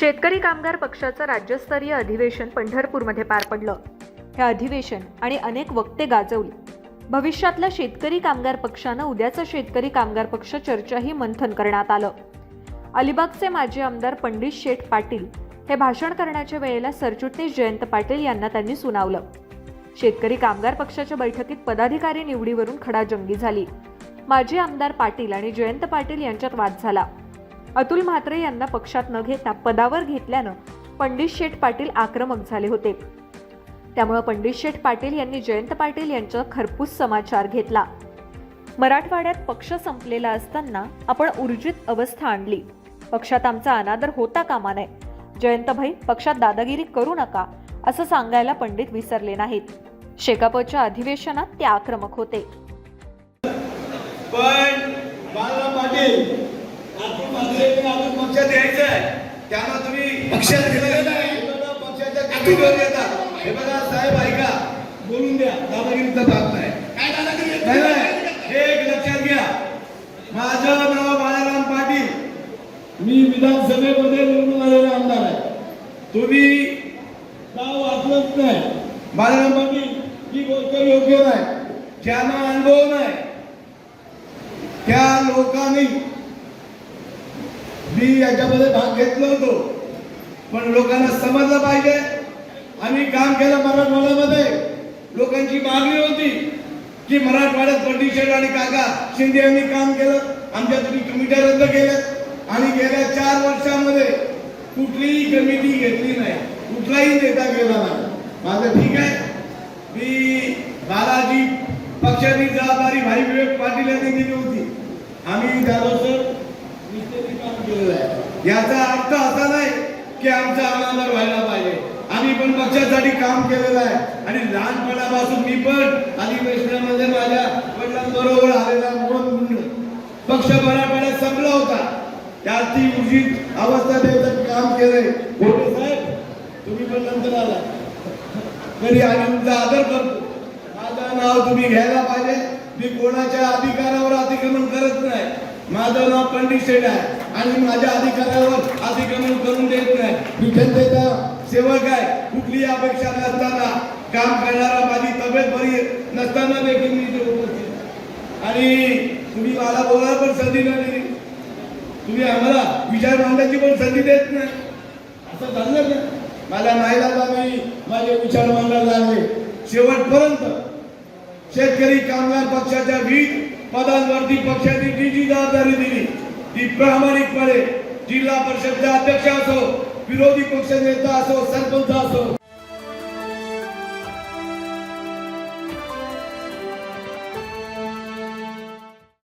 शेतकरी कामगार पक्षाचं राज्यस्तरीय अधिवेशन पंढरपूरमध्ये पार पडलं. हे अधिवेशन आणि अनेक वक्ते गाजवली. भविष्यातल्या शेतकरी कामगार पक्षानं उद्याचं शेतकरी कामगार पक्ष चर्चाही मंथन करण्यात आलं. अलिबागचे माजी आमदार पंडित शेठ पाटील हे भाषण करण्याच्या वेळेला सरचिटणीस जयंत पाटील यांना त्यांनी सुनावलं. शेतकरी कामगार पक्षाच्या बैठकीत पदाधिकारी निवडीवरून खडाजंगी झाली. माजी आमदार पाटील आणि जयंत पाटील यांच्यात वाद झाला. अतुल म्हात्रे यांना पक्षात न घेता पदावर घेतल्यानं पंडित शेठ पाटील आक्रमक झाले होते. त्यामुळे पंडित शेठ पाटील यांनी जयंत पाटील यांचा खरपूस समाचार घेतला. मराठवाड्यात पक्ष संपलेला असताना आपण ऊर्जित अवस्था आणली. पक्षात आमचा अनादर होता कामा नये. जयंतभाई पक्षात दादागिरी करू नका असं सांगायला पंडित विसरले नाहीत. शेकापच्या अधिवेशनात ते आक्रमक होते. पण बाला पाटील मात्र आपण पक्षात यायचं आहे त्यांना तुम्ही पक्षात गेलेलं नाही. पक्षाच्या कमिटीवर येतात हे बघा साहेब ऐका. बोलून द्या. दादागिरीचा भाग नाही. काय दादागिरी? नाही. हे एक लक्षात घ्या. माझं नाव बाळाराम पाटील. मी विधानसभेमध्ये निवडून आलेला आमदार आहे. तुम्ही नाव वाचलंच नाही. बाळाराम पाटील ही गोष्ट योग्य नाही. ज्यांना अनुभव नाही. त्या लोकांनी मी याच्यामध्ये भाग घेतलो होतो. पण लोकांना समजलं पाहिजे. आम्ही काम केलं मराठवाड्यामध्ये. लोकांची मागणी होती की मराठवाड्यात पंडित आणि काका शिंदे यांनी काम केलं. आमच्या तुम्ही कमिट्या रद्द केल्या. आणि गेल्या चार वर्षामध्ये कुठलीही कमिटी घेतली नाही. कुठलाही नेता गेला नाही. माझं ठीक आहे. मी बालाजी पक्षाची जबाबदारी भाई विवेक पाटील यांनी दिली होती. आम्ही झालो सर निश्चितच काम केलेलं आहे याचा अर्थ असा नाही की आमचा अनादर व्हायला पाहिजे. आम्ही पण पक्षासाठी काम केलेलं आहे. आणि लहानपणापासून मी पण अधिवेशनामध्ये माझ्या वडिलांबरोबर आलेला म्हणून पक्ष मराठवाड्यात संपला होता. त्याची उचित अवस्था द्यायचं काम केलंय मोठे साहेब तुम्ही पण नंतर आला. तरी आम्ही तुमचा आदर करतो. माझं नाव तुम्ही घ्यायला पाहिजे. मी कोणाच्या अधिकारावर अतिक्रमण करत नाही. माझं नाव पंडित शेठ आहे आणि माझ्या अधिकारावर अतिक्रमण करून देत नाही. मी जनतेचा सेवक आहे. कुठलीही अपेक्षा नसताना काम करणारा माझी तब्येत बरी नसताना देखील मी इथे उपस्थित आणि तुम्ही मला बोलायला पण संधी नाही दिली. तुम्ही आम्हाला विचार मांडण्याची पण संधी देत नाही. असं झालं ना. मला नाईलाज मी माझे विचार मांडायला लागले. शेवटपर्यंत शेतकरी कामगार पक्षाच्या वीज पदांवरती पक्षाने जी जी जबाबदारी दिली. ती प्रामाणिकपणे जिल्हा परिषदच्या अध्यक्ष असो विरोधी पक्ष नेता असो सरपंच असो